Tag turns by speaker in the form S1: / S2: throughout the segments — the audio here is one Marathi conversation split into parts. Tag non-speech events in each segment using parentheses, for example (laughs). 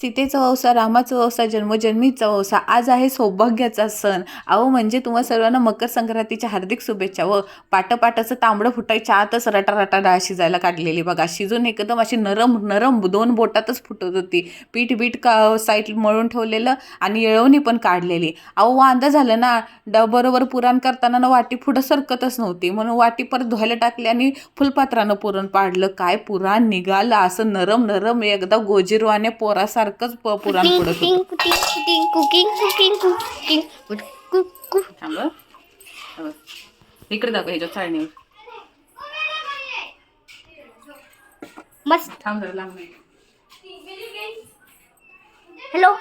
S1: सीतेचा वंसा रामाचा वंसा जन्मोजन्मीचा वंसा आज आहे सौभाग्याचा सण. अहो म्हणजे तुम्हा सर्वांना मकर संक्रांतीच्या हार्दिक शुभेच्छा. व पाटपाटाचं तांबडं फुटायच्या आतच रटारटा डाळ शिजायला काढलेली बघा. शिजून एकदम अशी नरम नरम दोन बोटातच फुटत होती. पीठ बीठ का साईट मळून ठेवलेलं आणि येळवणी पण काढलेली. अहो वांदा झालं ना ड बरोबर पुराण करताना ना वाटी पुढं सरकतच नव्हती. म्हणून वाटी परत धुवायला टाकली आणि फुलपात्रानं पुरण पाडलं. काय पुराण निघालं. असं नरम नरम एकदा गोजीरवाने पोरासारखंच प- पुराण
S2: कुकिंग
S1: पडत
S2: cooking cooking cooking cooking cooking.
S1: इकडे दाखव ह्याच्या चाळणीवर
S2: मस्त
S1: थांब जरा लांब.
S2: हॅलो.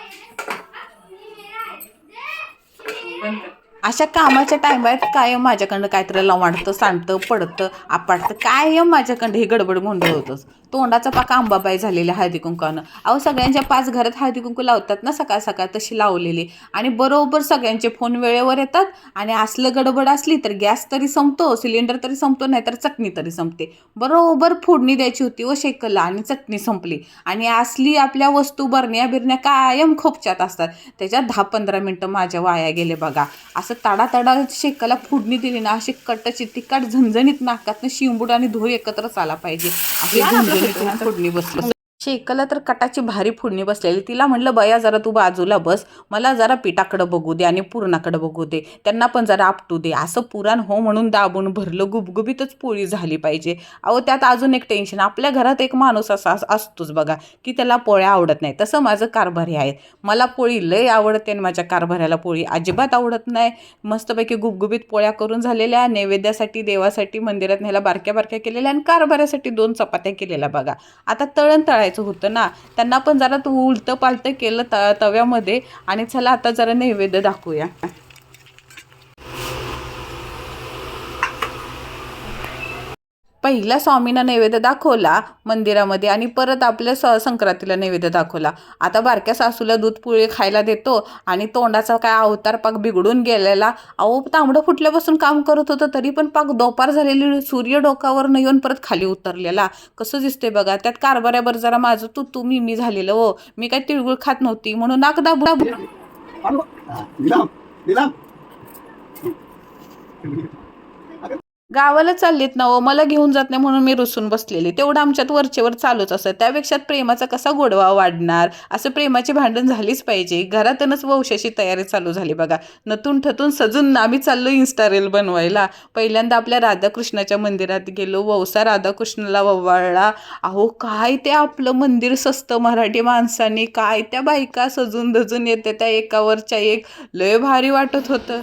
S1: अशा कामाच्या टायमात कायम हो माझ्याकडं काहीतरी लवाडतं सांडतं पडतं आपाडतं कायम हो माझ्याकडं हे गडबड गोंधळ होतंच तोंडाचा पाक आंबाबाई झालेल्या हळदी कुंकानं अहो सगळ्यांच्या पाच घरात हळदी कुंकू लावतात ना सकाळ सकाळ तशी लावलेली. आणि बरोबर सगळ्यांचे फोन वेळेवर येतात आणि असलं गडबड असली तर गॅस तरी संपतो सिलेंडर तरी संपतो नाही तर चटणी तरी संपते. बरोबर फोडणी द्यायची होती व शेकला आणि चटणी संपली. आणि असली आपल्या वस्तू बरण्या बिरण्या कायम खोपच्यात असतात. त्याच्यात दहा पंधरा मिनटं माझ्या वाया गेले बघा. असं तडा तडा शेकाला फोडणी दिली ना अशी कट्टाची तिखट झणझणीत नाकातनं शिंबूड आणि धूळ एकत्रच आला पाहिजे. अशी झणझणीत फोडणी बसली. शेकला तर कटाची भारी फोडणी बसलेली. तिला म्हणलं बया जरा तू बाजूला बस. मला जरा पिठाकडं बघू दे आणि पुरणाकडं बघू दे. त्यांना पण जरा आपटू दे. असं पुराण हो म्हणून दाबून भरलं. गुबगुबीतच पोळी झाली पाहिजे. अहो त्यात अजून एक टेन्शन आपल्या घरात एक माणूस असा असतोच बघा की त्याला पोळ्या आवडत नाही तसं माझं कारभारी आहे. मला पोळी लय आवडते आणि माझ्या कारभाऱ्याला पोळी अजिबात आवडत नाही. मस्तपैकी गुबगुबीत पोळ्या करून झालेल्या नैवेद्यासाठी देवासाठी मंदिरात न्यायला बारक्या बारक्या केलेल्या आणि कारभाऱ्यासाठी दोन चपात्या केलेल्या बघा. आता तळण तळायचं होतं ना. त्यांना पण जरा तू उलटं पालटं केलं त तव्यामध्ये. आणि चला आता जरा नैवेद्य दाखवूया. पहिला स्वामींना नैवेद्य दाखवला मंदिरामध्ये आणि परत आपल्या स संक्रांतीला नैवेद्य दाखवला. आता बारक्या सासूला दूध पुळे खायला देतो आणि तोंडाचा काय अवतार पाक बिघडून गेलेला. अहो तांबडं फुटल्यापासून काम करत होतं तरी पण पाक दोपार झालेली सूर्य डोकावर न येऊन परत खाली उतरलेला. कसं दिसतंय बघा त्यात कारभाऱ्यावर जरा माझं तू तू मी मी झालेलं हो. मी काय तिळगुळ खात नव्हती म्हणून नाक दाबू दाबू गावाला चाललीत ना हो मला घेऊन जात नाही म्हणून मी रुसून बसलेली. तेवढं आमच्यात वरचेवर चालूच असतं. त्यापेक्षा प्रेमाचा कसा गोडवा वाढणार? असं प्रेमाची भांडण झालीच पाहिजे. घरातूनच वंशाची तयारी चालू झाली बघा. नतून ठतून सजून आम्ही चाललो इन्स्टा रील बनवायला. पहिल्यांदा आपल्या राधाकृष्णाच्या मंदिरात गेलो. वौसा राधाकृष्णाला ववाळला अहो काय ते आपलं मंदिर सस्तं मराठी माणसांनी. काय त्या बायका सजून धजून येते त्या एकावरच्या एक. लय भारी वाटत होतं.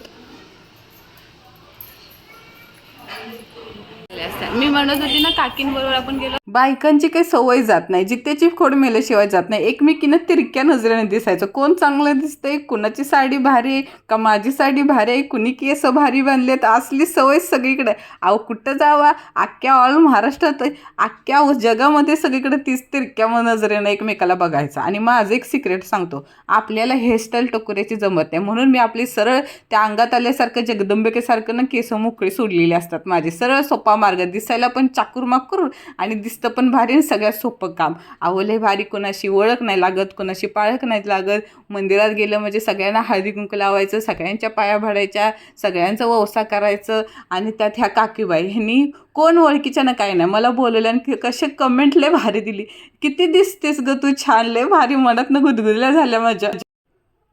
S3: मी म्हणत होती ना काकींबरोबर आपण गेलो.
S1: बायकांची काही सवय जात नाही. जित्याची खोड मेल्याशिवाय जात नाही. एकमेकीनं तिरक्या नजरेने दिसायचं. कोण चांगलं दिसतंय? कुणाची साडी भारी आहे? का माझी साडी भारी आहे? कुणी केस भारी बांधलेत? असली सवय सगळीकडे. अहो कुठं जावा? अख्ख्या ऑल महाराष्ट्रात अख्ख्या जगामध्ये सगळीकडे तीच तिरक्या नजरेनं एकमेकाला बघायचं. आणि माझं एक सिक्रेट सांगतो. आपल्याला हेअरस्टाईल टकोऱ्याची जमत नाही. म्हणून मी आपली सरळ त्या अंगात आल्यासारखं जगदंबिकेसारखं ना केस मोकळी सोडलेली असतात. माझे सरळ सोपा मार्ग. दिसायला पण चाकूर माकूर आणि दिसतं पण भारी आणि सगळ्यात सोपं काम. आवले भारी कोणाशी ओळख नाही लागत कोणाशी पाळख नाही लागत. मंदिरात गेलं म्हणजे सगळ्यांना हळदी कुंकू लावायचं सगळ्यांच्या पाया भाडायच्या सगळ्यांचं वसा करायचं आणि त्यात ह्या काकीबाई ह्यांनी कोण ओळखीच्या ना काय नाही. मला बोलवलं आणि कसे कमेंट लय भारी दिली. किती दिसतेस ग तू छान लय भारी मनात न गुदगुदल्या झाल्या माझ्या.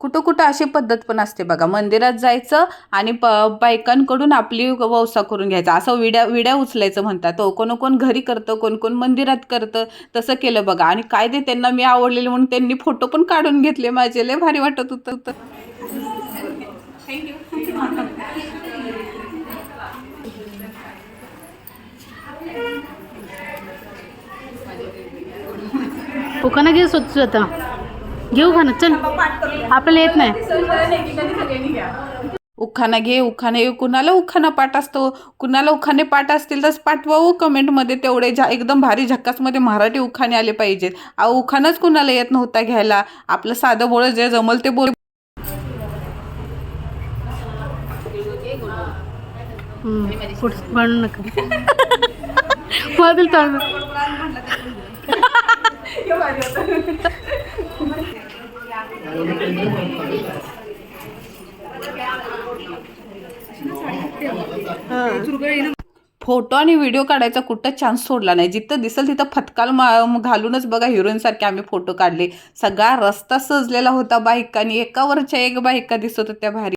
S1: कुठं कुठं अशी पद्धत पण असते बघा. मंदिरात जायचं आणि प बायकांकडून आपली वौसा करून घ्यायचा. असं विड्या विड्या उचलायचं म्हणतात. तो कोण कोण घरी करतं कोण कोण मंदिरात करतं तसं केलं बघा. आणि काय ते त्यांना मी आवडलेलं म्हणून त्यांनी फोटो पण काढून घेतले माझे. लय भारी वाटत होतं
S3: उखाना घे स्वच्छ आता. घेऊ खाना चल. आपल्याला येत नाही.
S1: उखाणा घे उखाणा घे कुणाला उखाणा पाठ असतो? कुणाला उखाणे पाठ असतील तर पाठवावं कमेंटमध्ये तेवढे झा एकदम भारी झक्कासमध्ये मराठी उखाणे आले पाहिजेत. अहो उखाणाच कुणाला येत नव्हता घ्यायला. आपलं साधं बोळ जे जमल ते बोल.
S3: हम्म, (laughs) इतकं भांडू
S1: फोटो आणि व्हिडिओ काढायचा कुठं चान्स सोडला नाही. जिथं दिसेल तिथं फतकाल मा घालूनच बघा हिरोईन सारखे आम्ही फोटो काढले. सगळा रस्ता सजलेला होता बाईकांनी एकावरच्या एक बाईका दिसत होत्या भारी.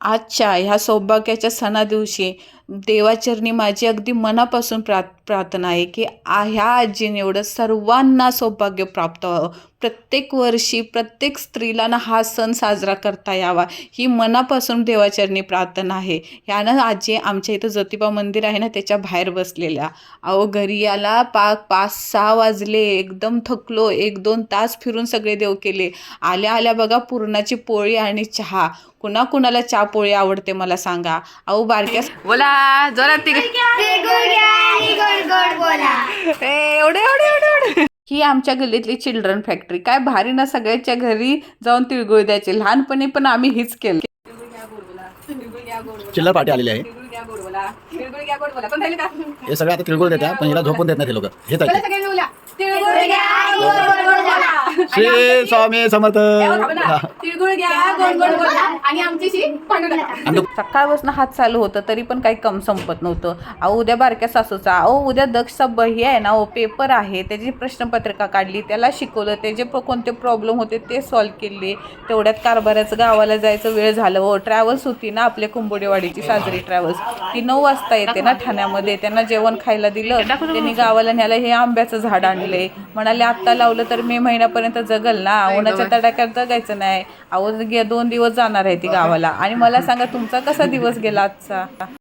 S1: आजच्या ह्या सौभाग्याच्या सणा दिवशी देवाचरणी माझी अगदी मनापासून प्रा प्रार्थना आहे की ह्या आजीने एवढं सर्वांना सौभाग्य प्राप्त व्हावं. प्रत्येक वर्षी प्रत्येक स्त्रीला ना हा सण साजरा करता यावा. ही मनापासून देवाचरणी प्रार्थना आहे. ह्यानं आजी आमच्या इथं ज्योतिबा मंदिर आहे ना त्याच्या बाहेर बसलेल्या. अहो घरी याला पाक पाच सहा वाजले. एकदम थकलो. एक दोन तास फिरून सगळे देव केले. आल्या आल्या बघा पुरणाची पोळी आणि चहा. कुणाकुणाला चहा पोळी आवडते मला सांगा. अहो बारक्या बोला जोरात ती एवढे एवढे एवढे एवढे ही आमच्या गल्लीतली चिल्ड्रन फॅक्टरी. काय भारी ना सगळ्याच्या घरी जाऊन तिळगुळ द्यायचे. लहानपणी पण आम्ही हीच केलं.
S4: चिल्लर पार्टी आलेली आहे. हे सगळं आता तिळगुळ देतात पण हिला झोपून देत नाही लोक. हे श्री स्वामी समर्थ. आणि तो-
S1: सकाळपासून हात चालू होतं तरी पण काही कम संपत नव्हतं. अहो उद्या बारक्या सासूचा अहो उद्या दक्षचा बही आहे ना ओ पेपर आहे. त्याची प्रश्नपत्रिका काढली त्याला शिकवलं त्याचे प- कोणते प्रॉब्लेम होते ते सॉल्व्ह केले. तेवढ्यात कारभाराचं गावाला जायचं वेळ झालं. हो ट्रॅव्हल्स होती ना आपल्या कुंभोडेवाडीची साजरी ट्रॅव्हल्स ती नऊ वाजता येते ना ठाण्यामध्ये. त्यांना जेवण खायला दिलं. त्यांनी गावाला न्यायला हे आंब्याचं झाड आणले म्हणाले आत्ता लावलं तर मे महिन्यापर्यंत जगल ना उन्हाच्या तडाख्यात जगायचं नाही. अहो दोन दिवस जाणार आहे ती गावाला. आणि मला सांगा तुमचा कसा दिवस गेला आजचा?